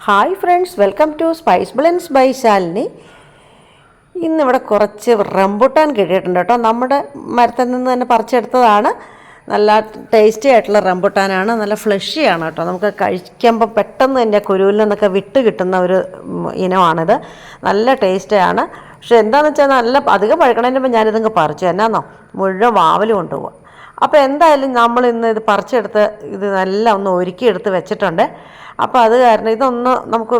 Hi friends welcome to Spice Blends by Shalini ഇന്നിവിടെ കുറച്ച് rambutan കിട്ടിയിട്ടുണ്ട് കേട്ടോ. നമ്മുടെ മരത്തിൽ നിന്ന് തന്നെ പറിച്ചെടുത്തതാണ്. നല്ല ടേസ്റ്റി ആയിട്ടുള്ള റംബുട്ടാനാണ്. നല്ല ഫ്ലഷിയാണ് കേട്ടോ. നമുക്ക് കഴിക്കുമ്പോൾ പെട്ടെന്ന് തന്നെ കുരുവിൽ നിന്നൊക്കെ വിട്ട് കിട്ടുന്ന ഒരു ഇനമാണിത്. നല്ല ടേസ്റ്റാണ് പക്ഷെ എന്താണെന്ന് വെച്ചാൽ നല്ല അധികം പഴുക്കണതിന് മുമ്പ് ഞാനിതങ്ങ് പറിച്ചു. എന്നാന്നോ? മുഴുവൻ വാവൽ കൊണ്ടുപോകുക അപ്പോൾ എന്തായാലും നമ്മൾ ഇന്ന് ഇത് പറിച്ചെടുത്ത് ഇത് നല്ല ഒന്ന് ഒരുക്കിയെടുത്ത് വെച്ചിട്ടുണ്ട്. അപ്പോൾ അത് കാരണം ഇതൊന്ന് നമുക്ക്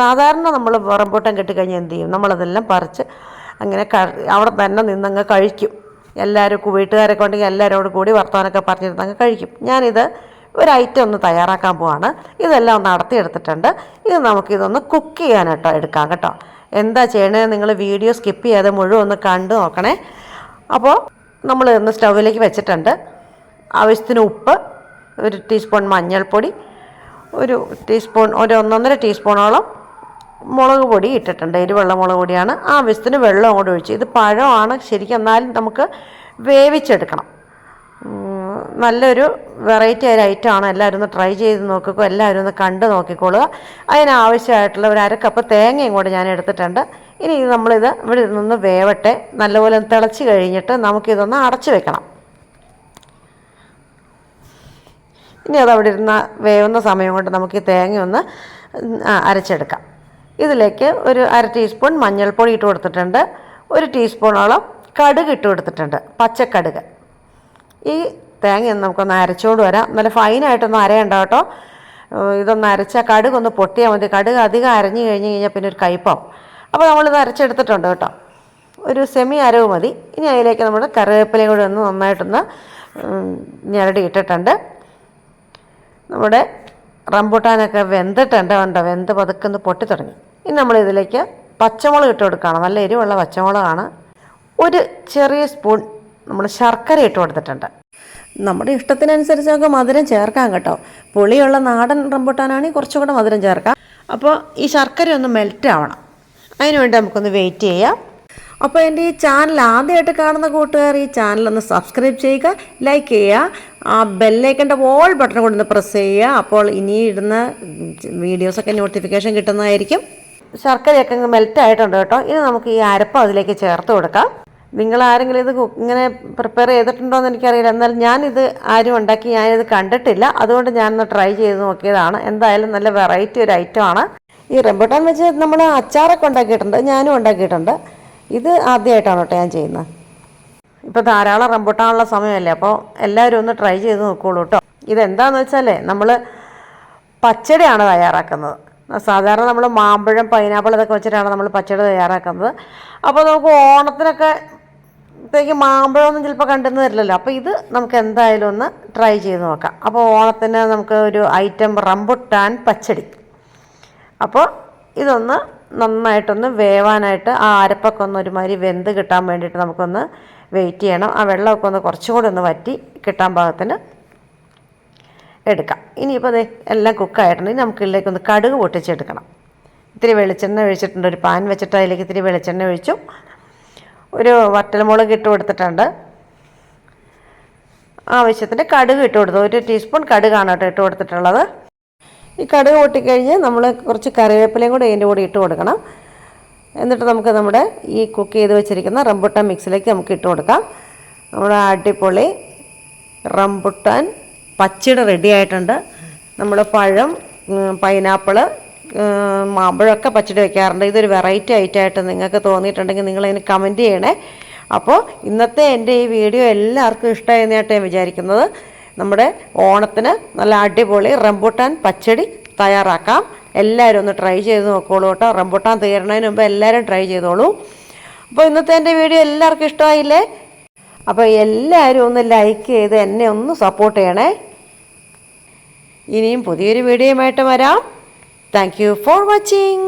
സാധാരണ നമ്മൾ റംബൂട്ടാൻ കെട്ടിക്കഴിഞ്ഞാൽ എന്ത് ചെയ്യും? നമ്മളതെല്ലാം പറിച്ച് അങ്ങനെ അവിടെ തന്നെ നിന്നങ്ങ് കഴിക്കും. എല്ലാവരും വീട്ടുകാരൊക്കെ ഉണ്ടെങ്കിൽ എല്ലാവരോടും കൂടി വർത്തമാനമൊക്കെ പറഞ്ഞിരുന്ന് അങ്ങ് കഴിക്കും. ഞാനിത് ഒരു ഐറ്റം ഒന്ന് തയ്യാറാക്കാൻ പോവാണ്. ഇതെല്ലാം ഒന്ന് നടത്തിയെടുത്തിട്ടുണ്ട്. ഇത് നമുക്കിതൊന്ന് കുക്ക് ചെയ്യാനായിട്ടോ എടുക്കാം കേട്ടോ. എന്താ ചെയ്യണേ? നിങ്ങൾ വീഡിയോ സ്കിപ്പ് ചെയ്യാതെ മുഴുവൻ ഒന്ന് കണ്ടു നോക്കണേ. അപ്പോൾ നമ്മൾ ഒന്ന് സ്റ്റൗവിലേക്ക് വെച്ചിട്ടുണ്ട്. ആവശ്യത്തിന് ഉപ്പ് ഒരു ടീസ്പൂൺ മഞ്ഞൾപ്പൊടി ഒരു ടീസ്പൂൺ ഒരു ഒന്നൊന്നര ടീസ്പൂണോളം മുളക് പൊടി ഇട്ടിട്ടുണ്ട്. എരിവെള്ള മുളക് പൊടിയാണ്. ആവശ്യത്തിന് വെള്ളം കൂടെ ഒഴിച്ച്. ഇത് പഴമാണ്. ശരിക്കും എന്നാലും നമുക്ക് വേവിച്ചെടുക്കണം. നല്ലൊരു വെറൈറ്റി ഒരു ആണ്. എല്ലാവരും ഒന്ന് ട്രൈ ചെയ്ത് നോക്കിക്കോ. എല്ലാവരും ഒന്ന് കണ്ട് നോക്കിക്കോളുക. അതിനാവശ്യമായിട്ടുള്ള ഒരു അരക്കപ്പ് തേങ്ങയും കൂടെ ഞാൻ എടുത്തിട്ടുണ്ട്. ഇനി നമ്മളിത് ഇവിടെ നിന്ന് വേവട്ടെ. നല്ലപോലെ തിളച്ച് കഴിഞ്ഞിട്ട് നമുക്കിതൊന്ന് അടച്ചു വെക്കണം. ഇനി അത് അവിടെ ഇരുന്ന വേവുന്ന സമയം കൊണ്ട് നമുക്ക് ഈ തേങ്ങ ഒന്ന് അരച്ചെടുക്കാം. ഇതിലേക്ക് ഒരു അര ടീസ്പൂൺ മഞ്ഞൾപ്പൊടി ഇട്ട് കൊടുത്തിട്ടുണ്ട്. ഒരു ടീസ്പൂണോളം കടുക് ഇട്ട് കൊടുത്തിട്ടുണ്ട്. പച്ചക്കടുക്. ഈ തേങ്ങ നമുക്കൊന്ന് അരച്ചോണ്ട് വരാം. നല്ല ഫൈനായിട്ടൊന്നും അരയണ്ട കേട്ടോ. ഇതൊന്ന് അരച്ചാൽ കടുക് ഒന്ന് പൊട്ടിയാൽ മതി. കടുക് അധികം അരഞ്ഞു കഴിഞ്ഞ് കഴിഞ്ഞാൽ പിന്നെ ഒരു കയ്പാവും അപ്പോൾ നമ്മളിത് അരച്ചെടുത്തിട്ടുണ്ട് കേട്ടോ. ഒരു സെമി അരവ് മതി. ഇനി അതിലേക്ക് നമ്മൾ കറിവേപ്പിലയും കൂടി ഒന്ന് നന്നായിട്ടൊന്ന് ഞരടി ഇട്ടിട്ടുണ്ട്. നമ്മുടെ റംബൂട്ടാനൊക്കെ വെന്തിട്ടുണ്ട് വേണ്ട വെന്ത് പതുക്കെ പൊട്ടി തുടങ്ങി. ഇനി നമ്മൾ ഇതിലേക്ക് പച്ചമുളക് ഇട്ട് കൊടുക്കുകയാണ്. നല്ല എരിവുള്ള പച്ചമുളകാണ്. ഒരു ചെറിയ സ്പൂൺ നമ്മൾ ശർക്കര ഇട്ട് കൊടുത്തിട്ടുണ്ട്. നമ്മുടെ ഇഷ്ടത്തിനനുസരിച്ച് നമുക്ക് മധുരം ചേർക്കാം കേട്ടോ. പുളിയുള്ള നാടൻ റംബൂട്ടാനാണെങ്കിൽ കുറച്ചുകൂടെ മധുരം ചേർക്കാം. അപ്പോൾ ഈ ശർക്കര ഒന്ന് മെൽറ്റ് ആവണം. അതിന് വേണ്ടി നമുക്കൊന്ന് വെയിറ്റ് ചെയ്യാം. അപ്പോൾ എന്റെ ഈ ചാനൽ ആദ്യമായിട്ട് കാണുന്ന കൂട്ടുകാർ ഈ ചാനൽ ഒന്ന് സബ്സ്ക്രൈബ് ചെയ്യുക ലൈക്ക് ചെയ്യുക. ആ ബെല്ലൈക്കന്റെ ഓൾ ബട്ടൺ കൊണ്ടൊന്ന് പ്രസ് ചെയ്യുക. അപ്പോൾ ഇനി ഇടുന്ന വീഡിയോസൊക്കെ നോട്ടിഫിക്കേഷൻ കിട്ടുന്നതായിരിക്കും. ശർക്കരയൊക്കെ മെൽറ്റ് ആയിട്ടുണ്ട് കേട്ടോ. ഇനി നമുക്ക് ഈ അരപ്പം അതിലേക്ക് ചേർത്ത് കൊടുക്കാം. നിങ്ങൾ ആരെങ്കിലും ഇത് ഇങ്ങനെ പ്രിപ്പയർ ചെയ്തിട്ടുണ്ടോ എന്ന് എനിക്കറിയില്ല. എന്നാൽ ഞാനിത് ആരും ഉണ്ടാക്കി ഞാനിത് കണ്ടിട്ടില്ല. അതുകൊണ്ട് ഞാനൊന്ന് ട്രൈ ചെയ്ത് നോക്കിയതാണ്. എന്തായാലും നല്ല വെറൈറ്റി ഒരു ഐറ്റമാണ് ഈ റംബൂട്ടാൻ വെച്ച് നമ്മൾ അച്ചാറൊക്കെ ഉണ്ടാക്കിയിട്ടുണ്ട് ഞാനും ഉണ്ടാക്കിയിട്ടുണ്ട്. ഇത് ആദ്യമായിട്ടാണ് കേട്ടോ ഞാൻ ചെയ്യുന്നത്. ഇപ്പോൾ ധാരാളം റംബൂട്ടാനുള്ള സമയമല്ലേ അപ്പോൾ എല്ലാവരും ഒന്ന് ട്രൈ ചെയ്ത് നോക്കുകയുള്ളൂ കേട്ടോ. ഇതെന്താണെന്ന് വെച്ചാലേ നമ്മൾ പച്ചടിയാണ് തയ്യാറാക്കുന്നത്. സാധാരണ നമ്മൾ മാമ്പഴം പൈനാപ്പിൾ ഇതൊക്കെ വെച്ചിട്ടാണ് നമ്മൾ പച്ചടി തയ്യാറാക്കുന്നത്. അപ്പോൾ നമുക്ക് ഓണത്തിനൊക്കെ ത്തേക്ക് മാമ്പഴമൊന്നും ചിലപ്പോൾ കണ്ടെന്ന് വരില്ലല്ലോ. അപ്പോൾ ഇത് നമുക്ക് എന്തായാലും ഒന്ന് ട്രൈ ചെയ്ത് നോക്കാം. അപ്പോൾ ഓണത്തിന് നമുക്ക് ഒരു ഐറ്റം റംബുട്ടാൻ പച്ചടി. അപ്പോൾ ഇതൊന്ന് നന്നായിട്ടൊന്ന് വേവാനായിട്ട് ആ അരപ്പൊക്കെ ഒന്ന് ഒരുമാതിരി വെന്ത് കിട്ടാൻ വേണ്ടിയിട്ട് നമുക്കൊന്ന് വെയിറ്റ് ചെയ്യണം. ആ വെള്ളമൊക്കെ ഒന്ന് കുറച്ചും കൂടി ഒന്ന് വറ്റി കിട്ടാൻ പാകത്തിന് എടുക്കാം. ഇനിയിപ്പോൾ അത് എല്ലാം കുക്കായിട്ടുണ്ട് ഇനി നമുക്ക് കടുക് പൊട്ടിച്ചെടുക്കണം. ഇത്തിരി വെളിച്ചെണ്ണ ഒഴിച്ചിട്ടുണ്ട്. ഒരു പാൻ വെച്ചിട്ട് അതിലേക്ക് ഇത്തിരി വെളിച്ചെണ്ണ ഒഴിച്ചു. ഒരു വറ്റൽമുളക് ഇട്ട് കൊടുത്തിട്ടുണ്ട്. ആവശ്യത്തിന് കടുക് ഇട്ട് കൊടുത്തു. ഒരു ടീസ്പൂൺ കടുകാണ് കേട്ടോ ഇട്ട് കൊടുത്തിട്ടുള്ളത്. ഈ കടുക് പൊട്ടിക്കഴിഞ്ഞ് നമ്മൾ കുറച്ച് കറിവേപ്പിലയും കൂടി അതിന്റെ കൂടെ ഇട്ട് കൊടുക്കണം. എന്നിട്ട് നമുക്ക് നമ്മുടെ ഈ കുക്ക് ചെയ്ത് വെച്ചിരിക്കുന്ന റംബുട്ടാൻ മിക്സിലേക്ക് നമുക്ക് ഇട്ട് കൊടുക്കാം. നമ്മുടെ അടിപൊളി റംബുട്ടാൻ പച്ചടി റെഡി ആയിട്ടുണ്ട്. നമ്മൾ പഴം പൈനാപ്പിൾ മാമ്പഴമൊക്കെ പച്ചടി വെക്കാറുണ്ട്. ഇതൊരു വെറൈറ്റി ഐറ്റമായിട്ട് നിങ്ങൾക്ക് തോന്നിയിട്ടുണ്ടെങ്കിൽ നിങ്ങൾ നിങ്ങളതിന് കമന്റ് ചെയ്യണേ. അപ്പോൾ ഇന്നത്തെ എന്റെ ഈ വീഡിയോ എല്ലാവർക്കും ഇഷ്ടമായിരുന്നായിട്ട് ഞാൻ വിചാരിക്കുന്നത്. നമ്മുടെ ഓണത്തിന് നല്ല അടിപൊളി റംബൂട്ടാൻ പച്ചടി തയ്യാറാക്കാം. എല്ലാവരും ഒന്ന് ട്രൈ ചെയ്ത് നോക്കോളൂ കേട്ടോ. റംബൂട്ടാൻ തീരണതിന് മുമ്പ് എല്ലാവരും ട്രൈ ചെയ്തോളൂ. അപ്പോൾ ഇന്നത്തെ എന്റെ വീഡിയോ എല്ലാവർക്കും ഇഷ്ടമായില്ലേ? അപ്പോൾ എല്ലാവരും ഒന്ന് ലൈക്ക് ചെയ്ത് എന്നെ ഒന്ന് സപ്പോർട്ട് ചെയ്യണേ. ഇനിയും പുതിയൊരു വീഡിയോയുമായിട്ട് വരാം. Thank for watching